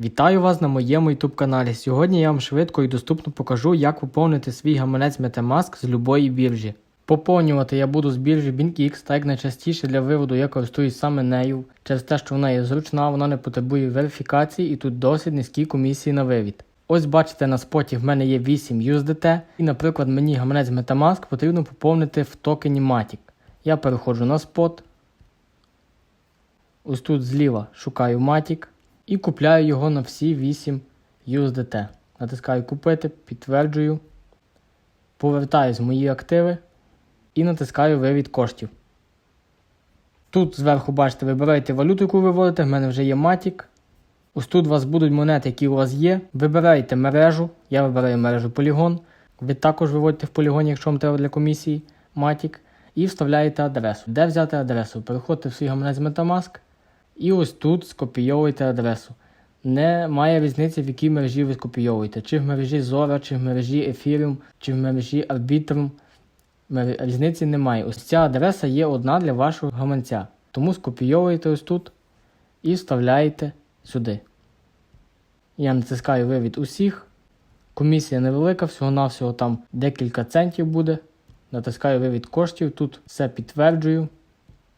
Вітаю вас на моєму YouTube каналі. Сьогодні я вам швидко і доступно покажу, як поповнити свій гаманець Metamask з любої біржі. Поповнювати я буду з біржі BinkX, так як найчастіше для виводу я користуюсь саме нею, через те, що вона є зручна, вона не потребує верифікації і тут досить низькі комісії на вивід. Ось бачите, на споті в мене є 8 USDT, і, наприклад, мені гаманець Metamask потрібно поповнити в токені Matic. Я переходжу на спот. Ось тут зліва шукаю Matic і купляю його на всі 8 USDT. Натискаю купити, підтверджую, повертаюсь в мої активи і натискаю вивід коштів. Тут зверху, бачите, вибираєте валюту, яку ви виводите, в мене вже є Matic. Ось тут у вас будуть монети, які у вас є. Вибираєте мережу, я вибираю мережу Polygon. Ви також виводите в полігоні, якщо вам треба для комісії Matic. І вставляєте адресу. Де взяти адресу? Переходите в свій гаманець Metamask і ось тут скопійовуєте адресу. Немає різниці, в якій мережі ви скопійовуєте. Чи в мережі Zora, чи в мережі Ethereum, чи в мережі Arbitrum. Різниці немає. Ось ця адреса є одна для вашого гаманця. Тому скопійовуєте ось тут і вставляєте сюди. Я натискаю вивід усіх. Комісія невелика, всього-навсього там декілька центів буде. Натискаю вивід коштів. Тут все підтверджую.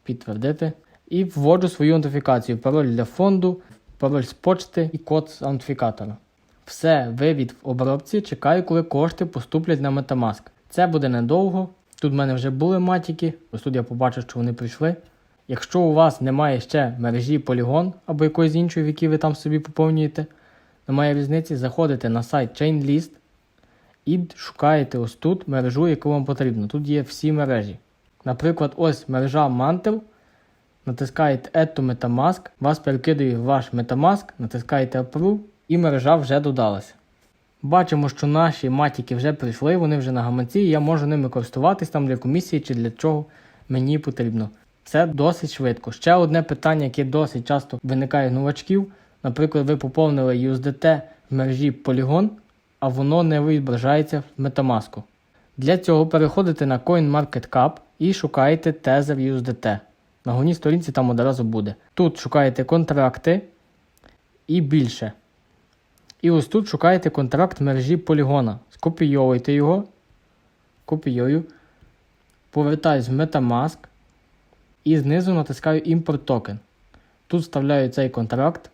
Підтвердити. І вводжу свою аутентифікацію. Пароль для фонду, пароль з почти і код з аутентифікатора. Все, вивід в обробці. Чекаю, коли кошти поступлять на Metamask. Це буде недовго. Тут в мене вже були матіки. Ось тут я побачив, що вони прийшли. Якщо у вас немає ще мережі Polygon або якоїсь іншої, в якій ви там собі поповнюєте, немає різниці, заходите на сайт ChainList і шукаєте ось тут мережу, яку вам потрібно. Тут є всі мережі. Наприклад, ось мережа Mantle. Натискаєте Add to Metamask, вас перекидує ваш Metamask, натискаєте Approve і мережа вже додалася. Бачимо, що наші матіки вже прийшли, вони вже на гаманці, і я можу ними користуватись там для комісії чи для чого мені потрібно. Це досить швидко. Ще одне питання, яке досить часто виникає в новачків. Наприклад, ви поповнили USDT в мережі Polygon, а воно не відображається в Metamask. Для цього переходите на CoinMarketCap і шукаєте Tether USDT. На головній сторінці там одразу буде. Тут шукаєте контракти і більше. І ось тут шукаєте контракт мережі полігона. Скопійовуєте його. Копіюю. Повертаюсь в Metamask. І знизу натискаю Import токен. Тут вставляю цей контракт.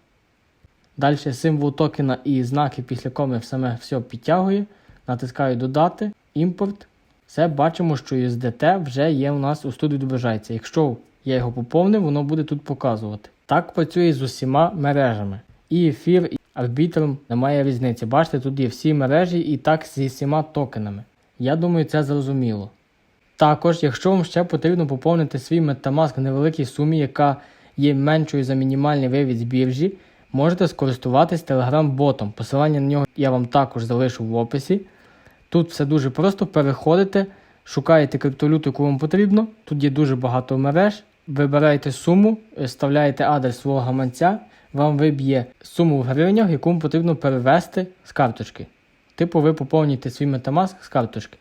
Далі символ токена і знаки після коми саме все підтягує. Натискаю Додати, імпорт. Все бачимо, що USDT вже є у нас ось тут відображається. Якщо я його поповнив, воно буде тут показувати. Так працює з усіма мережами. І ефір, і арбітром немає різниці. Бачите, тут є всі мережі і так зі всіма токенами. Я думаю, це зрозуміло. Також, якщо вам ще потрібно поповнити свій Metamask в невеликій сумі, яка є меншою за мінімальний вивід з біржі, можете скористуватись Telegram-ботом. Посилання на нього я вам також залишу в описі. Тут все дуже просто. Переходите, шукаєте криптовалюту, яку вам потрібно. Тут є дуже багато мереж. Вибираєте суму, вставляєте адрес свого гаманця, вам виб'є суму в гривнях, яку вам потрібно перевести з карточки. Типу, ви поповнюєте свій Metamask з карточки.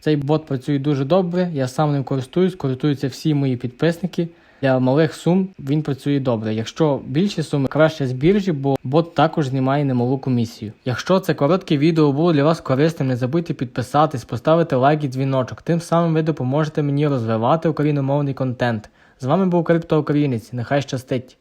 Цей бот працює дуже добре, я сам ним користуюсь, користуються всі мої підписники. Для малих сум він працює добре. Якщо більші суми, краще з біржі, бо бот також знімає немалу комісію. Якщо це коротке відео було для вас корисним, не забудьте підписатись, поставити лайк і дзвіночок. Тим самим ви допоможете мені розвивати україномовний контент. З вами був Криптоукраїнець. Нехай щастить!